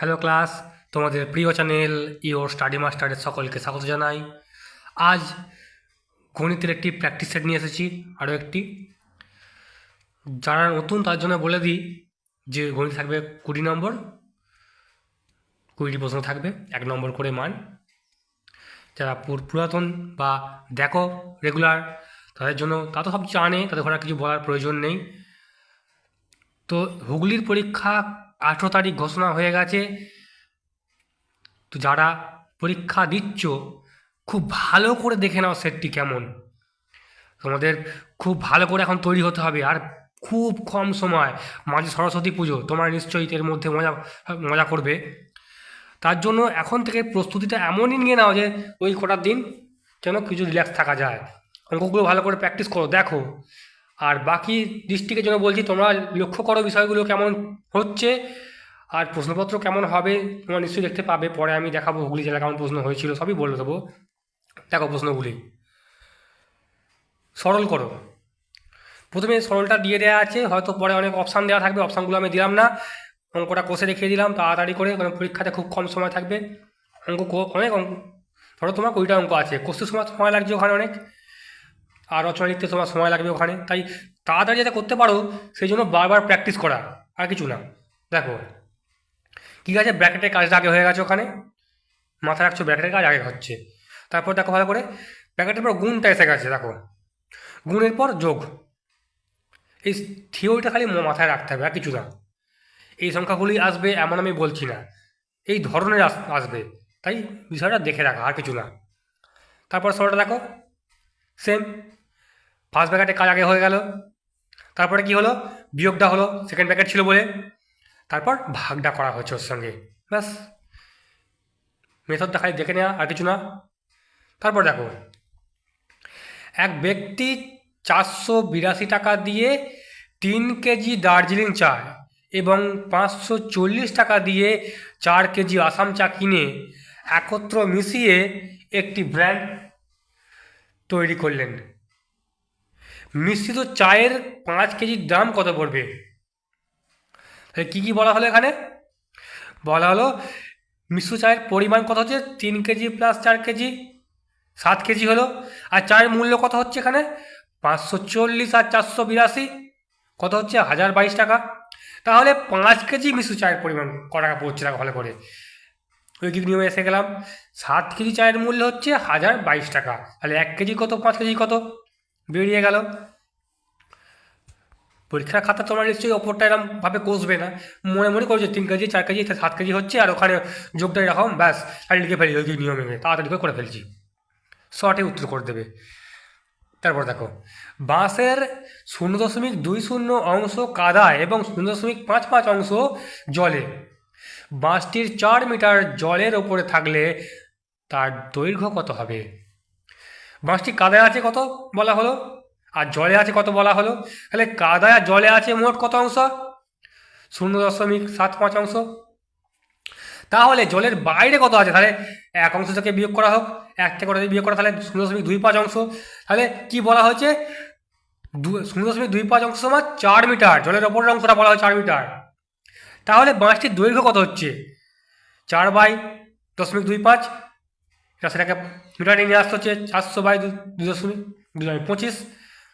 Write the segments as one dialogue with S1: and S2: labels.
S1: Hello class তোমাদের প্রিয় channel your study মাস্টারের সকলকে স্বাগত জানাই। আজ গণিতের একটি প্র্যাকটিস সেট নিয়ে এসেছি, আরও একটি। যারা নতুন, তার জন্য বলে দিই যে গণিত থাকবে কুড়ি নম্বর। কুড়িটি প্রশ্ন থাকবে, এক নম্বর করে মান। যারা পুরাতন বা দেখো রেগুলার তাদের জন্য, তা তো সব জানে, তাদের ঘরে কিছু বলার প্রয়োজন নেই। তো হুগলির পরীক্ষা আঠেরো তারিখ ঘোষণা হয়ে গেছে। তো যারা পরীক্ষা দিচ্ছ, খুব ভালো করে দেখে নাও সেটটি কেমন। তোমাদের খুব ভালো করে এখন তৈরি হতে হবে। আর খুব কম সময়, মাঝে সরস্বতী পুজো, তোমরা নিশ্চয়ই এর মধ্যে মজা মজা করবে। তার জন্য এখন থেকে প্রস্তুতিটা এমনই নিয়ে নাও যে, ওই কটার দিন যেন কিছু রিল্যাক্স থাকা যায়। অঙ্কগুলো ভালো করে প্র্যাকটিস করো। দেখো আর বাকি ডিস্ট্রিক্টের জন্য বলছি, তোমরা লক্ষ্য করো বিষয়গুলো কেমন হচ্ছে আর প্রশ্নপত্র কেমন হবে, তোমরা নিশ্চয়ই দেখতে পাবে। পরে আমি দেখাবো হুগলি জেলা কেমন প্রশ্ন হয়েছিল, সবই বলে দেবো। দেখো প্রশ্নগুলি। সরল করো। প্রথমে সরলটা দিয়ে দেওয়া আছে, হয়তো পরে অনেক অপশান দেওয়া থাকবে অপশানগুলো আমি দিলাম না। অঙ্কটা কষে রেখে দিলাম, তাড়াতাড়ি করে, কারণ পরীক্ষাতে খুব কম সময় থাকবে। অঙ্ক অনেক অঙ্ক ধরো তোমার কুড়িটা অঙ্ক আছে, কষতে সময় সময় লাগছে ওখানে অনেক। আর রচনা লিখতে তোমার সময় লাগবে ওখানে। তাই তাড়াতাড়ি যাতে করতে পারো, সেই জন্য বারবার প্র্যাকটিস করা, আর কিছু না। দেখো, কী আছে? ব্র্যাকেটের কাজটা আগে হয়ে গেছে ওখানে। মাথায় রাখছো ব্র্যাকেটের কাজ, আগে হচ্ছে। তারপর দেখো ভালো করে ব্র্যাকেটের পর গুণটা এসে গেছে, দেখো। গুণের পর যোগ। এই থিওরিটা খালি মাথায় রাখতে হবে, আর কিছু না। এই সংখ্যাগুলি আসবে এমন আমি বলছি না। এই ধরনের আস- আসবে। তাই বিষয়টা দেখে রাখা, আর কিছু না। তারপর সরটা দেখো। সেম ফার্স্ট ব্র্যাকেটে কাজ আগে হয়ে গেল। তারপরে কি হলো? বিয়োগটা হলো সেকেন্ড ব্র্যাকেট ছিল বলে। তারপর ভাগটা করা হচ্ছে ওর সঙ্গে। ব্যাস। মেথডটা খালি দেখে নেওয়া আর কিছু না। তারপর দেখো। এক ব্যক্তি চারশো বিরাশি টাকা দিয়ে তিন কেজি দার্জিলিং চা এবং পাঁচশো চল্লিশ টাকা দিয়ে চার কেজি আসাম চা কিনে একত্র মিশিয়ে একটি ব্র্যান্ড তৈরি করলেন। মিশ্রিত চায়ের পাঁচ কেজির দাম কত পড়বে? তাহলে কী কী বলা হলো এখানে? বলা হলো মিশ্র চায়ের পরিমাণ কত হচ্ছে? তিন কেজি প্লাস চার কেজি, সাত কেজি হলো। আর চায়ের মূল্য কত হচ্ছে এখানে? পাঁচশো চল্লিশ আর চারশো বিরাশি, কত হচ্ছে? হাজার বাইশ টাকা। তাহলে পাঁচ কেজি মিশ্র চায়ের পরিমাণ ক টাকা পড়ছে টাকা ভালো করে। ওই ঐকিক নিয়মে এসে গেলাম। সাত কেজি চায়ের মূল্য হচ্ছে হাজার বাইশ টাকা। তাহলে এক কেজি কত? পাঁচ কেজি কত? বেরিয়ে গেল। পরীক্ষার খাতা তোমরা নিশ্চয়ই ওপরটা এরকমভাবে কষবে না। মনে মনে করছ, তিন কেজি, চার কেজি সাত কেজি হচ্ছে, আর ওখানে যোগটা এরকম ব্যাস, আর লিখে ফেলি ঐকিক নিয়মে তাড়াতাড়ি করে করে ফেলছি। শর্টে উত্তর করে দেবে। তারপর দেখো, বাঁশের শূন্য দশমিক দুই শূন্য অংশ কাদায় এবং শূন্য দশমিক পাঁচ পাঁচ অংশ জলে। বাঁশটির চার মিটার জলের ওপরে থাকলে তার দৈর্ঘ্য কত হবে? বাঁশটি কাদায় আছে কত বলা হলো? আর জলে আছে কত বলা হলো? তাহলে কাদায় আর জলে আছে মোট কত অংশ? শূন্য দশমিক সাত পাঁচ অংশ। তাহলে জলের বাইরে কত আছে? তাহলে এক অংশ থেকে বিয়োগ করা হোক এক থেকে থেকে বিয়োগ করা, তাহলে শূন্য দশমিক দুই পাঁচ অংশ। তাহলে কি বলা হয়েছে? দু শূন্য দশমিক দুই পাঁচ অংশ সমান চার মিটার। জলের ওপরের অংশটা বলা হয় চার মিটার। তাহলে বাঁশটির দৈর্ঘ্য কত হচ্ছে? চার বাই দশমিক দুই পাঁচ। সেটাকে মিটারে নিয়ে আসতে হচ্ছে চারশো বাই দু- দশমিক দুই দশমিক পঁচিশ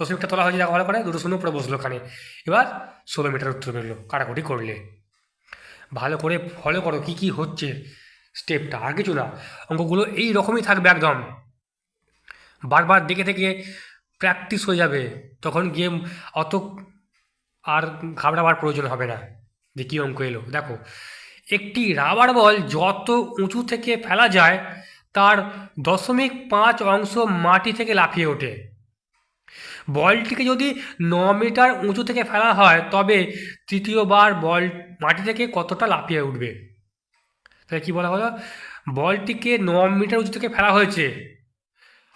S1: দশমিকটা তোলা হয়েছে দেখা ভালো করে দুটো শূন্য পরে বসল ওখানে। এবার ষোলো মিটার উত্তর বেরোলো, কাটাকুটি করলে। ভালো করে ফলো করো কী কী হচ্ছে স্টেপটা আর কিছু না। অঙ্কগুলো এই রকমই থাকবে একদম। বারবার দেখে থেকে প্র্যাকটিস হয়ে যাবে, তখন গেম অত আর ঘাবড়াবার প্রয়োজন হবে না যে কী অঙ্ক এলো। দেখো, একটি রাবার বল যত উঁচু থেকে ফেলা যায় তার দশমিক পাঁচ অংশ মাটি থেকে লাফিয়ে ওঠে। বলটিকে যদি ন মিটার উঁচু থেকে ফেলা হয়, তবে তৃতীয়বার বল মাটি থেকে কতটা লাফিয়ে উঠবে? তাহলে কী বলা হলো? বলটিকে ন মিটার উঁচু থেকে ফেলা হয়েছে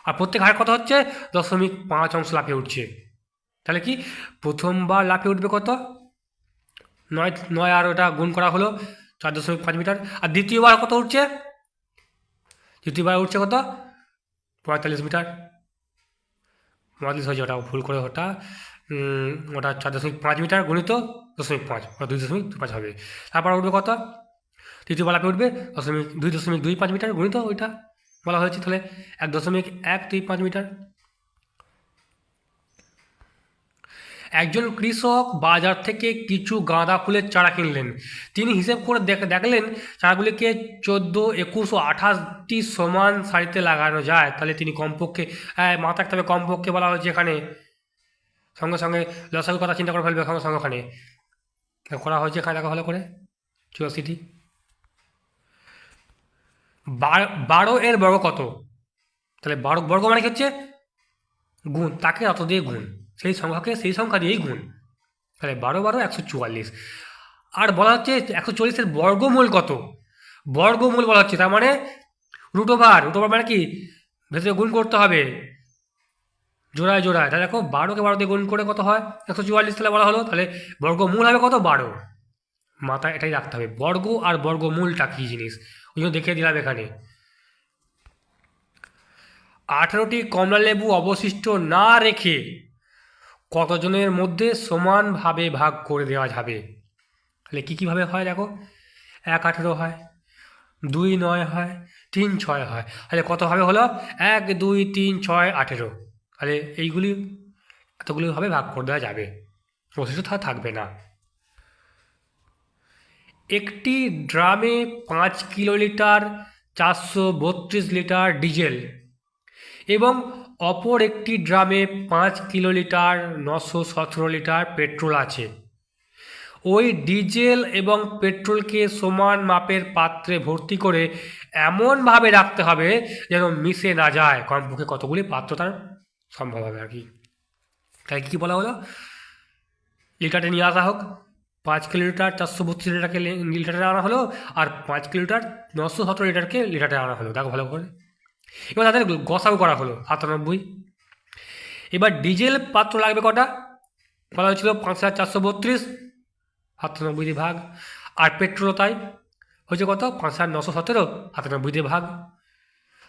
S1: আর প্রত্যেক হার কত হচ্ছে? দশমিক পাঁচ অংশ লাফিয়ে উঠছে। তাহলে কি? প্রথমবার লাফিয়ে উঠবে কত? নয় নয় আর ওটা গুণ করা হলো চার দশমিক পাঁচ মিটার। আর দ্বিতীয়বার কত উঠছে? দ্বিতীয়বার উঠছে কত? পঁয়তাল্লিশ মিটার। পঁয়তাল্লিশ হয়েছে ওটা ভুল করে ওটা ওটা চার দশমিক পাঁচ মিটার গুণিত দশমিক পাঁচ ওটা দুই দশমিক দুই পাঁচ হবে। তারপর উঠবে কত? তৃতীয় বালাপে উঠবে, দশমিক দুই দশমিক দুই পাঁচ মিটার গণিত ওইটা বলা হয়েছে তাহলে। এক দশমিক এক দুই পাঁচ মিটার। একজন কৃষক বাজার থেকে কিছু গাঁদা ফুলের চারা কিনলেন। তিনি হিসেব করে দেখলেন চারাগুলিকে চোদ্দ, একুশ ও আঠাশটি সমান সারিতে লাগানো যায়। তাহলে তিনি কমপক্ষে হ্যাঁ মাথা রাখতে হবে কমপক্ষে বলা হয়েছে এখানে। সঙ্গে সঙ্গে লসাগু কথা চিন্তা করে ফেলবে সঙ্গে সঙ্গে ওখানে। করা হয়েছে এখানে দেখা ভালো করে। চুরাশিটি। বারো এর বর্গ কত? তাহলে বারো, বর্গ মানে কি হচ্ছে? গুণ, তাকে অত দিয়ে গুণ। সেই সংখ্যাকে সেই সংখ্যা দিয়েই গুণ। তাহলে বারো বারো একশো চুয়াল্লিশ। আর বলা হচ্ছে একশো চল্লিশের বর্গমূল কত? বর্গমূল বলা হচ্ছে তার মানে রুট ওভার রুট ওভার মানে কি? ভেতরে গুণ করতে হবে। জোড়ায় জোড়ায়। তাহলে দেখো বারোকে বারো দিয়ে গুণ করে কত হয়? একশো চুয়াল্লিশ তাহলে বলা হলো। তাহলে বর্গমূল হবে কত? বারো। মাথায় এটাই রাখতে হবে। বর্গ আর বর্গমূলটা কী জিনিস? ওই জন্য দেখিয়ে দিলাম এখানে। আঠেরোটি কমলা লেবু অবশিষ্ট না রেখে কতজনের মধ্যে সমানভাবে ভাগ করে দেওয়া যাবে? তাহলে কী কীভাবে হয় দেখো? এক আঠেরো হয়, দুই নয় হয়, তিন ছয় হয়। তাহলে কতভাবে হলো? এক, দুই, তিন, ছয়, আঠেরো। তাহলে এইগুলি এতগুলিভাবে ভাগ করে দেওয়া যাবে। অবশিষ্ট তা থাকবে না। একটি ড্রামে পাঁচ কিলোলিটার চারশো বত্রিশ লিটার ডিজেল এবং অপর একটি ড্রামে পাঁচ কিলোলিটার নশো সতেরো লিটার পেট্রোল আছে। ওই ডিজেল এবং পেট্রোলকে সমান মাপের পাত্রে ভর্তি করে এমনভাবে রাখতে হবে যেন মিশে না যায়। কমপক্ষে কতগুলি পাত্র তার সম্ভব হবে আর কি। তাই কী বলা হলো? লিটারটা নিয়ে আসা হোক। পাঁচ কিলোমিটার চারশো বত্রিশ লিটারকে লিটারে আনা হলো আর পাঁচ কিলোমিটার নশো সতেরো লিটারকে লিটারে আনা হলো। দেখো ভালো করে। এবার তাদের গসাও করা হলো সাতানব্বই। এবার ডিজেল পাত্র লাগবে কটা? বলা হয়েছিল পাঁচ হাজার চারশো বত্রিশ। সাতানব্বই ভাগ। আর পেট্রোলও তাই। হয়েছে কত? পাঁচ হাজার নশো সতেরো। সাতানব্বই ভাগ।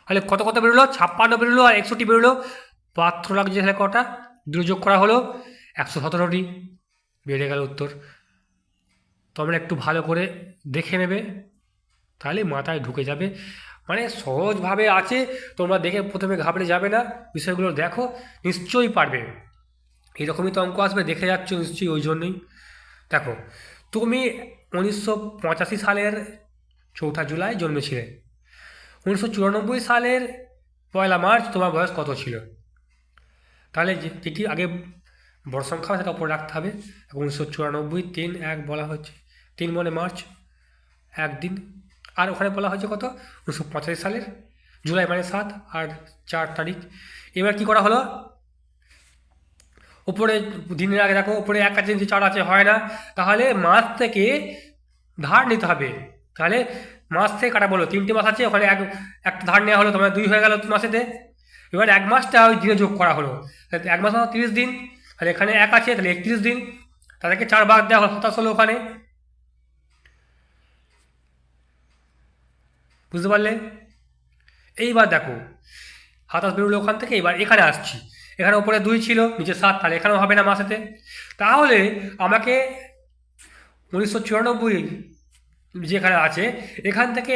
S1: তাহলে কত কত বেরোলো? ছাপ্পান্ন বেরোলো আর একষট্টি বেরোলো। পাত্র লাগছে তাহলে কটা? দুটো যোগ করা হলো। একশো সতেরোটি। বেড়ে গেল উত্তর। তোমরা একটু ভালো করে দেখে নেবে। তাহলে মাথায় ঢুকে যাবে। মানে সহজভাবে আছে, তোমরা দেখে প্রথমে ঘাবড়ে যাবে না, বিষয়গুলো দেখো, নিশ্চয়ই পারবে। এরকমই তো অঙ্ক আসবে, দেখে যাচ্ছ নিশ্চয়ই, ওই জন্যই। দেখো, তুমি উনিশশো পঁচাশি সালের চৌঠা জুলাই জন্মেছিলে। উনিশশো চুরানব্বই সালের পয়লা মার্চ তোমার বয়স কত ছিল? তাহলে যেটি আগে বড় সংখ্যা সেটা ওপরে রাখতে হবে। উনিশশো চুরানব্বই তিন এক বলা হচ্ছে, তিন মানে মার্চ, একদিন। আর ওখানে বলা হয়েছে কত? উনিশশো পঁচাশি সালের, জুলাই মানে সাত আর চার তারিখ। এবার কি করা হলো? উপরে দিনের আগে দেখো, উপরে এক কাছে চার আছে, হয় না? তাহলে মাস থেকে ধার নিতে হবে। তাহলে মাস থেকে কাটা বলো, তিনটে মাস আছে, ওখানে এক, একটা ধার নেওয়া হলো তোমার দুই হয়ে গেল মাসেতে। এবার এক মাসটা ওই দিনে যোগ করা হলো। এক মাস মানে তিরিশ দিন, তাহলে এখানে এক আছে, তাহলে একত্রিশ দিন, তাদেরকে চার ভাগ দেওয়া হলো, সাতাশ হলো ওখানে। বুঝতে পারলে? এইবার দেখো, সাতাশ বেরোলো ওখান থেকে এবার এখানে আসছি। এখানে ওপরে দুই ছিল, নিচে সাত, তাহলে এখানেও হবে না মাসেতে। তাহলে আমাকে উনিশশো চুরানব্বই যেখানে আছে, এখান থেকে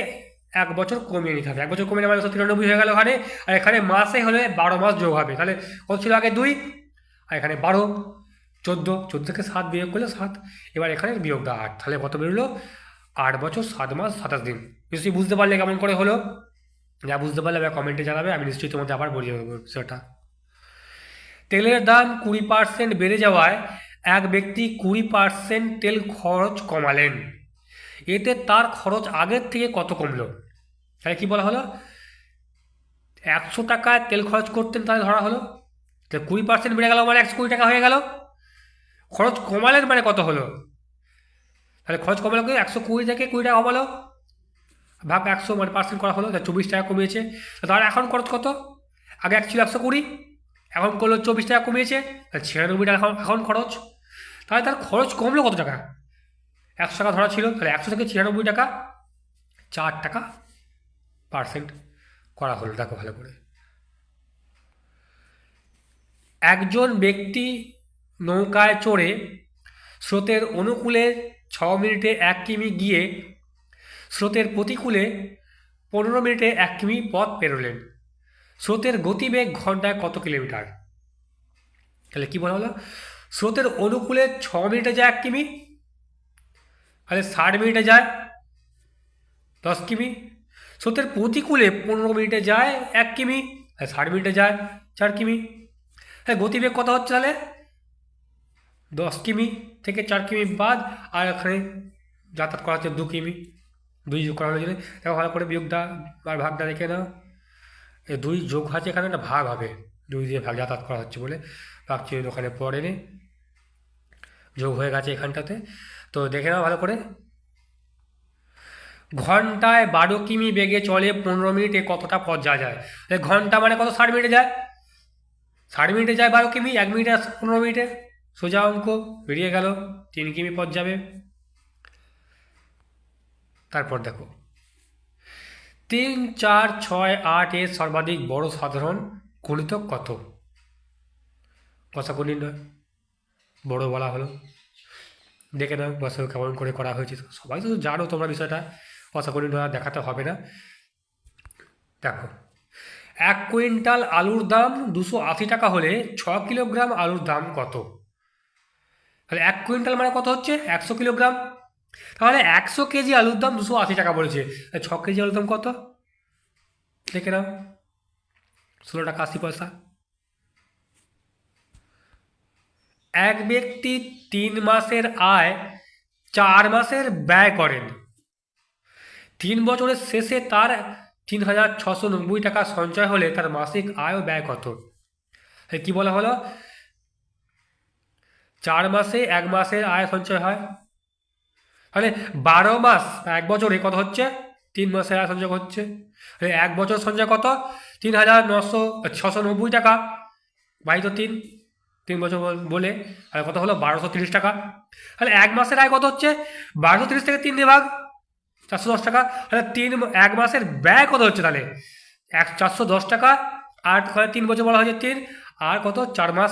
S1: এক বছর কমিয়ে নিতে হবে। এক বছর কমিয়ে নেওয়া উনিশশো তিরানব্বই হয়ে গেল ওখানে, আর এখানে মাসে হলে বারো মাস যোগ হবে। তাহলে কত ছিল আগে দুই? আর এখানে বারো, চোদ্দ চোদ্দ থেকে সাত বিয়োগ করলে সাত। এবার এখানে বিয়োগটা আট। তাহলে কত বেরোলো? আট বছর, সাত মাস, সাতাশ দিন। নিশ্চয়ই বুঝতে পারলে কেমন করে হলো? যা বুঝতে পারলে এবার কমেন্টে জানাবে, আমি নিশ্চয়ই তোমাদের আবার বলিয়ে দেবো সেটা তেলের দাম কুড়ি পার্সেন্ট বেড়ে যাওয়ায় এক ব্যক্তি কুড়ি পার্সেন্ট তেল খরচ কমালেন। এতে তার খরচ আগের থেকে কত কমলো? তাহলে কি বলা হলো? একশো টাকায় তেল খরচ করতেন তাহলে ধরা হলো? তাহলে কুড়ি পার্সেন্ট বেড়ে গেল মানে একশো কুড়ি টাকা হয়ে গেল? খরচ কমালেন মানে কত হলো? তাহলে খরচ কমালো কি? একশো কুড়ি থেকে কুড়ি টাকা কমালো? ভাগ একশো মানে পার্সেন্ট করা হলো চব্বিশ টাকা কমিয়েছে। তাহলে এখন খরচ কত? আগে এক ছিল একশো কুড়ি, এখন করল চব্বিশ টাকা কমিয়েছে তাহলে ছিয়ানব্বই টাকা এখন এখন খরচ। তাহলে তার খরচ কমলো কত টাকা? একশো টাকা ধরা ছিল, তাহলে একশো থেকে ছিয়ানব্বই টাকা, চার টাকা পার্সেন্ট করা হলো, দেখো ভালো করে। একজন ব্যক্তি নৌকায় চড়ে স্রোতের অনুকূলে ছ মিনিটে এক কিমি গিয়ে স্রোতের প্রতিকূলে পনেরো মিনিটে এক কিমি পথ পেরোলেন। স্রোতের গতিবেগ ঘন্টায় কত কিলোমিটার? তাহলে কি বলা হলো? স্রোতের অনুকূলে ছ মিনিটে যায় এক কিমি, তাহলে ষাট মিনিটে যায় দশ কিমি। স্রোতের প্রতিকূলে পনেরো মিনিটে যায় এক কিমি ষাট মিনিটে যায় চার কিমি। হ্যাঁ গতিবেগ কত হচ্ছে তাহলে? দশ কিমি থেকে চার কিমি বাদ, আর এখানে যাতায়াত করা হচ্ছে দু কিমি। দুই যোগ করা হয়েছে দেখো ভালো করে বিয়োগটা আর ভাগটা নাও। এই দুই যোগ আছে এখানে একটা ভাগ হবে। দুই দিয়ে ভাগ যাতায়াত করা হচ্ছে বলে ভাবছি ওখানে পড়েনি যোগ হয়ে গেছে এখানটাতে। তো দেখে নাও ভালো করে। ঘন্টায় বারো কিমি বেগে চলে পনেরো মিনিটে কতটা পথ যাওয়া যায়? ঘণ্টা মানে কত? ষাট মিনিটে যায়। ষাট মিনিটে যায় বারো কিমি, এক মিনিটে পনেরো মিনিটে। সোজা অঙ্ক, বেরিয়ে গেল, তিন কিমি পথ যাবে। তারপর দেখো। তিন, চার, ছয়, আট এর সর্বাধিক বড় সাধারণ গণিতক কত? কষা গুণি নয় বড় বলা হলো। দেখে নাও বছর কেমন করে করা হয়েছে। সবাই তো জানো তোমরা বিষয়টা। কষা গুণি নয় দেখাতে হবে না। দেখো, এক কুইন্টাল আলুর দাম দুশো আশি টাকা হলে ছ কিলোগ্রাম আলুর দাম কত? তাহলে এক কুইন্টাল মানে কত হচ্ছে? একশো কিলোগ্রাম। তাহলে একশো কেজি আলুর দাম দুশো আশি টাকা তাহলে ছ কেজি আলুর দাম কত? দেখে নাও। ষোলো টাকা আশি পয়সা। এক ব্যক্তি তিন মাসের আয় চার মাসের ব্যয় করেন। তিন বছরের শেষে তার তিন হাজার ছশো নব্বই টাকা সঞ্চয় হলে তার মাসিক আয় ব্যয় কত? কি বলা হলো? চার মাসে এক মাসের আয় সঞ্চয় হয়। তাহলে বারো মাস, এক বছরে কত হচ্ছে? তিন মাসের আয় সঞ্চয় হচ্ছে। এক বছর সঞ্চয় কত? তিন হাজার নশো, ছশো নব্বই টাকা। বাই তো তিন তিন বছর বল- আর কত হলো? বারোশো তিরিশ টাকা। তাহলে এক মাসের আয় কত হচ্ছে? বারোশো তিরিশ থেকে তিন ভাগ চারশো দশ টাকা। তাহলে তিন, এক মাসের ব্যয় কত হচ্ছে তাহলে? এক, চারশো দশ টাকা। আর তিন বছর বলা হয়েছে তিন, আর কত? চার মাস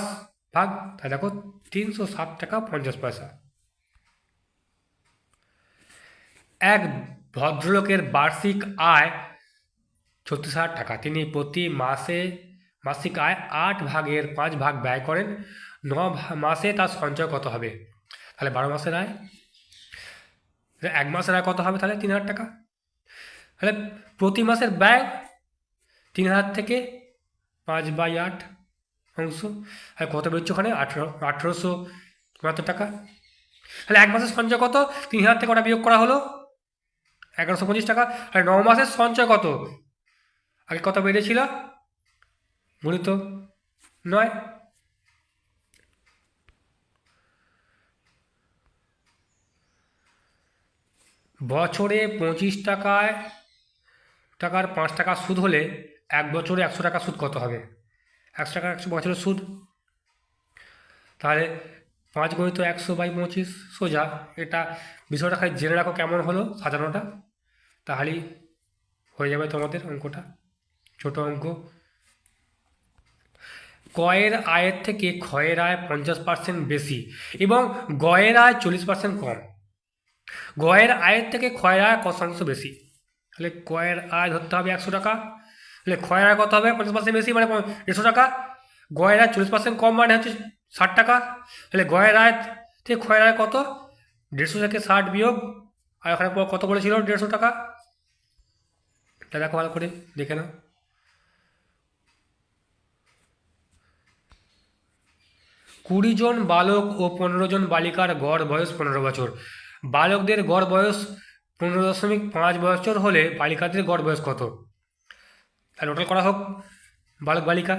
S1: ভাগ। তাহলে দেখো, তিনশো ষাট টাকা পঞ্চাশ পয়সা। এক ভদ্রলোকের বার্ষিক আয় ছত্রিশ হাজার টাকা। তিনি প্রতি মাসে, মাসিক আয় আট ভাগের পাঁচ ভাগ ব্যয় করেন। ন মাসে তার সঞ্চয় কত হবে? তাহলে বারো মাসের আয়? এক মাসের আয় কত হবে তাহলে? তিন হাজার টাকা। তাহলে প্রতি মাসের ব্যয় তিন হাজার থেকে পাঁচ বাই আট অংশ। আর কত বেরোচ্ছে ওখানে? আঠেরো, আঠেরোশো চুয়াত্তর টাকা। তাহলে এক মাসের সঞ্চয় কত? তিন হাজার থেকে ওটা বিয়োগ করা হলো এগারোশো পঁচিশ টাকা। আর ন মাসের সঞ্চয় কত? আগে কত বেড়েছিল? মূলত নয়। বছরে পঁচিশ টাকায়, টাকার পাঁচ টাকা সুদ হলে এক বছরে একশো টাকা সুদ কত হবে? একশো টাকা একশো বছরের সুদ। তাহলে পাঁচ গণিত একশো বাই পঁচিশ, সোজা। এটা বিষয়টা খালি জেনে রাখো কেমন হলো সাজানোটা। তাহলেই হয়ে যাবে তোমাদের অঙ্কটা। ছোট অঙ্ক। কয়ের আয়ের থেকে ক্ষয়ের আয় পঞ্চাশ পার্সেন্ট বেশি এবং গয়ের আয় চল্লিশ পার্সেন্ট কম। গয়ের আয়ের থেকে ক্ষয়ের আয় কত শতাংশ বেশি। তাহলে কয়ের আয় ধরতে হবে একশো টাকা। তাহলে ক্ষয়ের আয় কত হবে? পঞ্চাশ পার্সেন্ট বেশি মানে দেড়শো টাকা। গয়ের আয় চল্লিশ পার্সেন্ট কম মানে হচ্ছে ষাট টাকা। তাহলে গয়ের আয় থেকে ক্ষয়ের আয় কত? দেড়শো থেকে ষাট বিয়োগ। আর ওখানে কত বলেছিল? দেড়শো টাকা। এটা দেখো ভালো করে, দেখে নাও। কুড়ি জন বালক ও পনেরো জন বালিকার গড় বয়স পনেরো বছর। বালকদের গড় বয়স পনেরো দশমিক পাঁচ বছর হলে বালিকাদের গড় বয়স কত? তাহলে টোটাল করা হোক, বালক বালিকা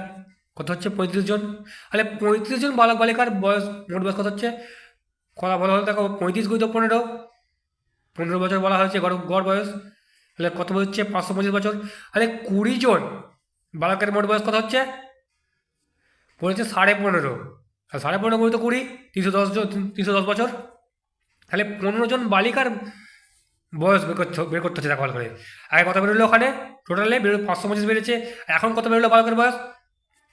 S1: কত হচ্ছে? পঁয়ত্রিশ জন। তাহলে পঁয়ত্রিশ জন বালক বালিকার বয়স, মোট বয়স কত হচ্ছে? কথা বলা হলো, দেখো, পঁয়ত্রিশ গুণিত পনেরো। পনেরো বছর বলা হয়েছে গড় গড় বয়স। তাহলে কত হচ্ছে? পাঁচশো পঁচিশ বছর। তাহলে কুড়ি জন। বালকের মোট বয়স কত হচ্ছে? বলেছে সাড়ে পনেরো। সাড়ে পনেরো গুণিত কুড়ি, তিনশো দশ জন, তিনশো দশ বছর। তাহলে পনেরো জন বালিকার বয়স বের করতে বের করতে হচ্ছে দেখো করে। আগে কত বেরোলো ওখানে? টোটালে বেরো পাঁচশো পঁচিশ বেড়েছে। এখন কত বেরোলো বালকের বয়স?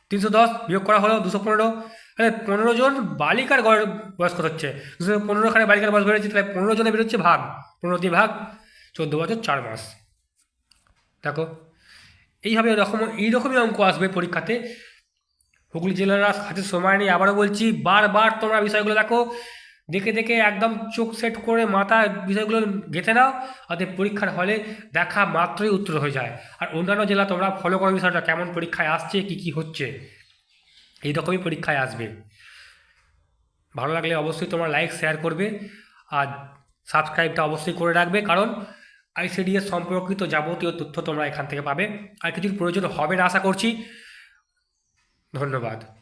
S1: তিনশো দশ, বিয়োগ করা হলো দুশো পনেরো। তাহলে পনেরো জন বালিকার বয়স কত হচ্ছে? দুশো পনেরো খানে বালিকার বয়স বেড়েছে, তাহলে পনেরো জনে বেরোচ্ছে ভাগ। পনেরো দিয়ে ভাগ। চোদ্দ বছর, চার মাস। দেখো, এইভাবে এরকম, এইরকমই অঙ্ক আসবে পরীক্ষাতে। হুগলি জেলার হাতে সময় নেই। আবারও বলছি, বারবার তোমরা বিষয়গুলো দেখো, দেখে দেখে একদম চোখ সেট করে মাথায় বিষয়গুলো গেঁথে নাও, অতএব পরীক্ষার হলে দেখা মাত্রই উত্তর হয়ে যায়। আর অন্যান্য জেলা তোমরা ফলো করো বিষয়টা, কেমন পরীক্ষায় আসছে, কী কী হচ্ছে। এইরকমই পরীক্ষায় আসবে। ভালো লাগলে অবশ্যই তোমরা লাইক শেয়ার করবে। আর সাবস্ক্রাইবটা অবশ্যই করে রাখবে। কারণ আইসিডিএস সম্পর্কিত যাবতীয় তথ্য তোমরা এখান থেকে পাবে। আর কিছু প্রয়োজন হবে না, আশা করছি। ধন্যবাদ।